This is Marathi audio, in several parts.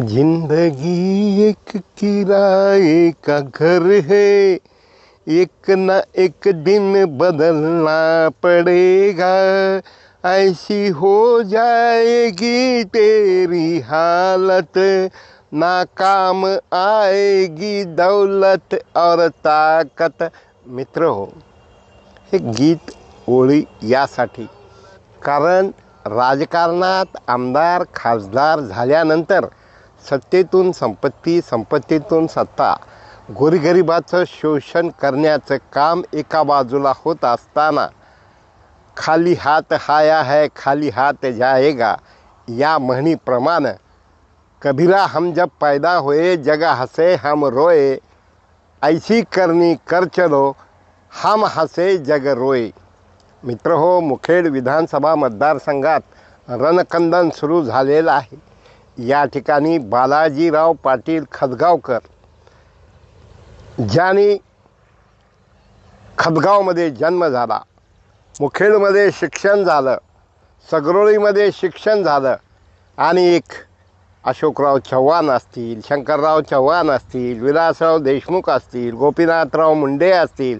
ज़िंदगी एक किराए का घर है। एक ना एक दिन बदलना पड़ेगा। ऐसी हो जाएगी तेरी हालत। ना काम आएगी दौलत और ताकत। मित्र हो गीत ओळी यासाठी। कारण राजकारणात आमदार, खासदार झाल्यानंतर सत्तेतून संपत्ती संपत्तीतून सत्ता. गोरगरिबाचं शोषण करण्याचं काम एका बाजूला होत असताना खाली हात हाया है खाली हात जाएगा या म्हणीप्रमाणे कबीरा हम जब पैदा होए जग हसे हम रोए. ऐसी करनी कर चलो हम हसे जग रोए. मित्र हो मुखेड विधानसभा मतदारसंघात रणकंदन सुरू झालेलं आहे. या ठिकाणी बालाजीराव पाटील खदगावकर ज्यांनी खदगावमध्ये जन्म झाला. मुखेडमध्ये शिक्षण झालं. सगरोळीमध्ये शिक्षण झालं. आणि एक अशोकराव चव्हाण असतील शंकरराव चव्हाण असतील विलासराव देशमुख असतील गोपीनाथराव मुंडे असतील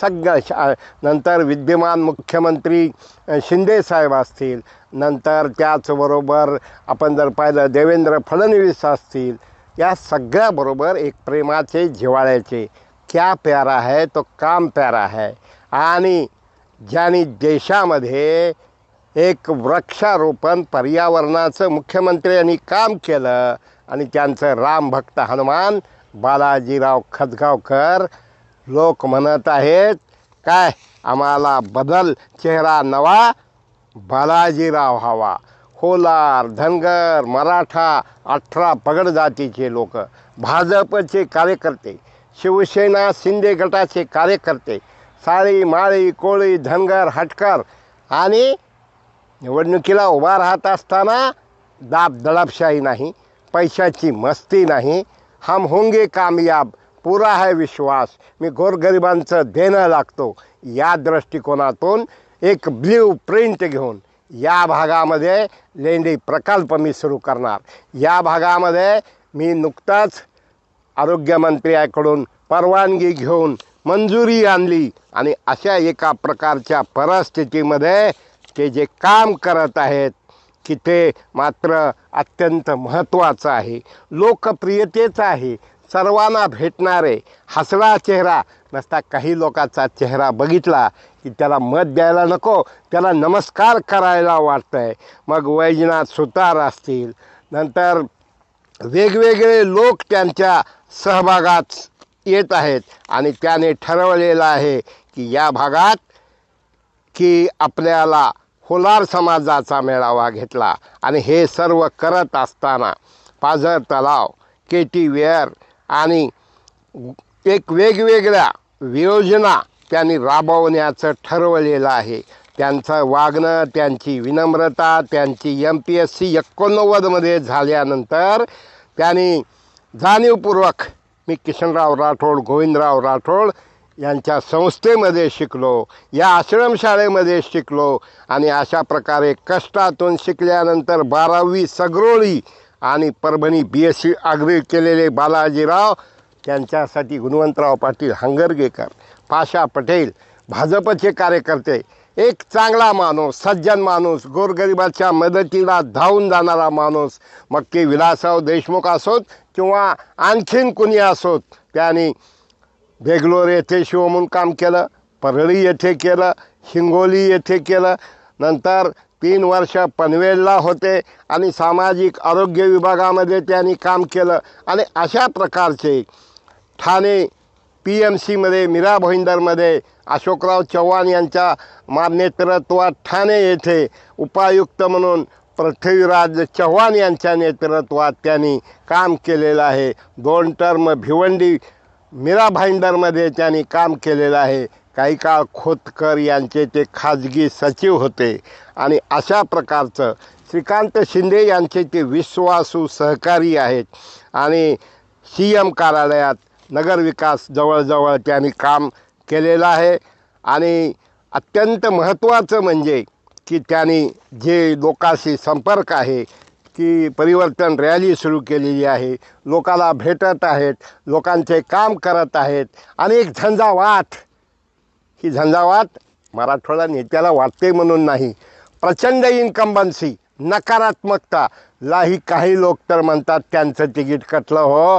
सगळं शा नंतर विद्यमान मुख्यमंत्री शिंदेसाहेब असतील. नंतर त्याचबरोबर आपण जर पाहिलं देवेंद्र फडणवीस असतील. या सगळ्याबरोबर एक प्रेमाचे जिवाळ्याचे क्या प्यारा है तो काम प्यारा है. आणि ज्यांनी देशामध्ये एक वृक्षारोपण पर्यावरणाचं मुख्यमंत्र्यांनी काम केलं आणि त्यांचं रामभक्त हनुमान बालाजीराव खतगावकर लोक म्हणत आहेत काय? आम्हाला बदल चेहरा नवा बालाजीराव हवा. होलार धनगर मराठा अठरा पगड जातीचे लोक भाजपचे कार्यकर्ते शिवसेना शिंदे गटाचे कार्यकर्ते साळी माळी कोळी धनगर हटकर आणि निवडणुकीला उभा राहत असताना दाब दडपशाही नाही पैशाची मस्ती नाही हम होंगे कामयाब पुरा आहे विश्वास. मी गोरगरिबांचं देणं लागतो. या दृष्टिकोनातून एक ब्ल्यू प्रिंट घेऊन या भागामध्ये लेंडी प्रकल्प मी सुरू करणार. या भागामध्ये मी नुकताच आरोग्यमंत्र्याकडून परवानगी घेऊन मंजुरी आणली आणि अशा एका प्रकारच्या परिस्थितीमध्ये ते जे काम करत आहेत की ते मात्र अत्यंत महत्त्वाचं आहे लोकप्रियतेचं आहे. सर्वांना भेटणारे हसरा चेहरा नसता काही लोकांचा चेहरा बघितला की त्याला मत द्यायला नको त्याला नमस्कार करायला वाटतं आहे मग वैजनाथ सुतार असतील. नंतर वेगवेगळे लोक त्यांच्या सहभागात येत आहेत आणि त्याने ठरवलेलं आहे की या भागात की आपल्याला होलार समाजाचा मेळावा घेतला. आणि हे सर्व करत असताना पाझर तलाव के टी वेअर आणि एक वेगवेगळ्या योजना त्यांनी राबवण्याचं ठरवलेलं आहे. त्यांचं वागणं त्यांची विनम्रता त्यांची एम पी एस सी एकोणनव्वदमध्ये झाल्यानंतर त्यांनी जाणीवपूर्वक मी किशनराव राठोड गोविंदराव राठोड यांच्या संस्थेमध्ये शिकलो या आश्रमशाळेमध्ये शिकलो आणि अशा प्रकारे कष्टातून शिकल्यानंतर बारावी सगरोळी आणि Parbhani B S C agri केलेले बालाजीराव त्यांच्यासाठी गुणवंतराव पाटील हंगरगेकर पाशा पटेल भाजपचे कार्यकर्ते एक चांगला माणूस सज्जन माणूस गोरगरिबाच्या मदतीला धावून जाणारा माणूस मग ते विलासराव देशमुख असोत किंवा आणखीन कुणी असोत त्यांनी बेंगलोर येथे शिव म्हणून काम केलं परळी येथे केलं हिंगोली येथे केलं नंतर तीन वर्ष पनवेलला होते आणि सामाजिक आरोग्य विभागामध्ये त्यांनी काम केलं. आणि अशा प्रकारचे ठाणे पी एम सीमध्ये मीरा भाईंदरमध्ये अशोकराव चव्हाण यांच्या मा नेतृत्वात ठाणे येथे उपायुक्त म्हणून पृथ्वीराज चव्हाण यांच्या नेतृत्वात त्यांनी काम केलेलं आहे. दोन टर्म भिवंडी मीरा भाईंदरमध्ये त्यांनी काम केलेलं आहे. काही काळ खोतकर यांचे ते खाजगी सचिव होते. आणि अशा प्रकारचं श्रीकांत शिंदे यांचे ते विश्वासू सहकारी आहेत. आणि सी एम कार्यालयात नगरविकास जवळजवळ त्यांनी काम केलेलं आहे. आणि अत्यंत महत्त्वाचं म्हणजे की त्यांनी जे लोकांशी संपर्क आहे की परिवर्तन रॅली सुरू केलेली आहे. लोकाला भेटत आहेत लोकांचे काम करत आहेत. अनेक झंझावात ही झंझावात मराठवाडा नेत्याला वाटते म्हणून नाही. प्रचंड इन्कम्बन्सी नकारात्मकता लाही काही लोक तर म्हणतात त्यांचं तिकीट कटलं हो.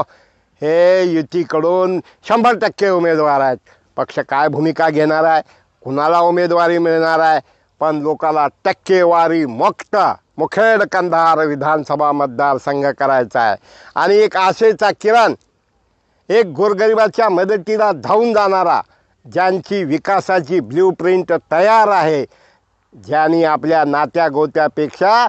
हे युतीकडून शंभर टक्के उमेदवार आहेत. पक्ष काय भूमिका घेणार आहे? कुणाला उमेदवारी मिळणार आहे? पण लोकाला टक्केवारी मुक्त मुखेड कंधार विधानसभा मतदारसंघ करायचा आहे. आणि एक आशेचा किरण एक गोरगरिबाच्या मदतीला धावून जाणारा ज्यांची विकासाची ब्ल्यू प्रिंट तयार आहे ज्यांनी आपल्या नात्या गोत्यापेक्षा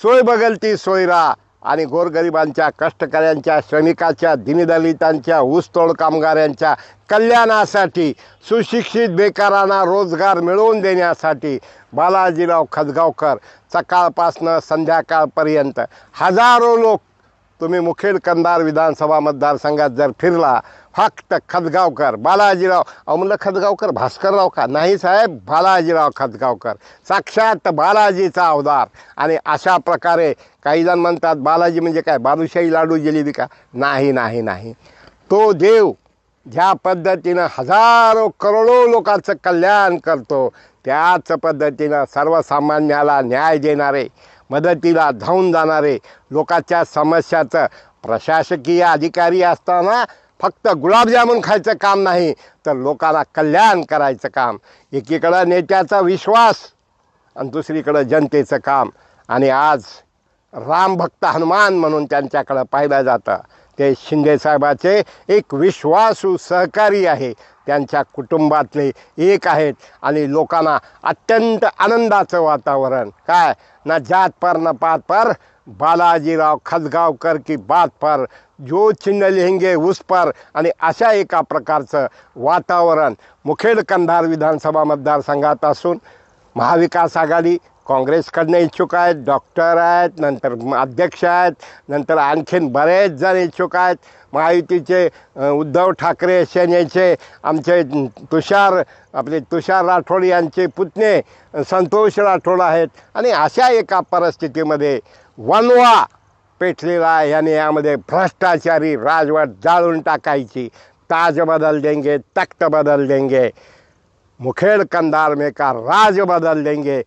सोय बगलती सोयरा आणि गोरगरिबांच्या कष्टकऱ्यांच्या श्रमिकाच्या दिनदलितांच्या ऊसतोड कामगारांच्या कल्याणासाठी सुशिक्षित बेकारांना रोजगार मिळवून देण्यासाठी बालाजीराव खदगावकर सकाळपासनं संध्याकाळपर्यंत हजारो लोक तुम्ही मुखेड कंधार विधानसभा मतदारसंघात जर फिरला फक्त खदगावकर बालाजीराव अहो म्हणलं खदगावकर भास्करराव का? नाही साहेब बालाजीराव खदगावकर. साक्षात बालाजीचा अवतार. आणि अशा प्रकारे काही जण म्हणतात बालाजी म्हणजे काय? बालुशाही लाडू जिलेबी का? नाही नाही नाही. तो देव ज्या पद्धतीनं हजारो करोडो लोकांचं कल्याण करतो त्याच पद्धतीनं सर्वसामान्याला न्याय देणारे मदतीला धावून जाणारे लोकांच्या समस्याचं प्रशासकीय अधिकारी असताना फक्त गुलाबजामुन खायचं काम नाही तर लोकांना कल्याण करायचं काम. एकीकडं नेत्याचा विश्वास आणि दुसरीकडं जनतेचं काम. आणि आज रामभक्त हनुमान म्हणून त्यांच्याकडं पाहिलं जातं. ते शिंदेसाहेबाचे एक विश्वासू सहकारी आहे. त्यांच्या कुटुंबातले एक आहेत आणि लोकांना अत्यंत आनंदाचं वातावरण. काय? ना जात पर न पात पर. बालाजीराव खदगावकर की बात पर. जो चिन्ह लिहिंगे उस पर. आणि अशा एका प्रकारचं वातावरण मुखेड कंधार विधानसभा मतदारसंघात असून महाविकास आघाडी काँग्रेसकडनं इच्छुक आहेत डॉक्टर आहेत नंतर अध्यक्ष आहेत नंतर आणखीन बरेच जण इच्छुक आहेत. महायुतीचे उद्धव ठाकरे सेनेचे आमचे तुषार आपले तुषार राठोड यांचे पुतणे संतोष राठोड आहेत. आणि अशा एका परिस्थितीमध्ये वनवा पेटलेला आहे याने यामध्ये भ्रष्टाचारी राजवट जाळून टाकायची. ताज बदल देंगे तख्त बदल देंगे. मुखेड कंधार में का राज बदल देंगे.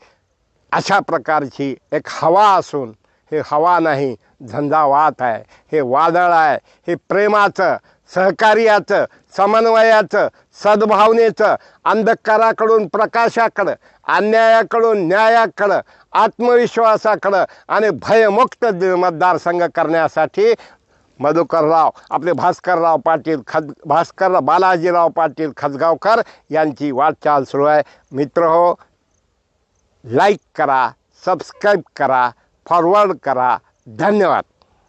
अशा प्रकारची एक हवा असून हे हवा नाही झंझावात आहे. हे वादळ आहे. हे प्रेमाचं सहकार्याचं समन्वयाचं सद्भावनेचं अंधकाराकडून प्रकाशाकडं अन्यायाकडून न्यायाकडं आत्मविश्वासाकडं आणि भयमुक्त दि- मतदारसंघ करण्यासाठी मधुकरराव आपले भास्करराव पाटील खद भास्कर बालाजीराव पाटील खजगावकर यांची वाटचाल सुरू आहे. मित्र हो लाईक करा सबस्क्राईब करा फॉरवर्ड करा. धन्यवाद.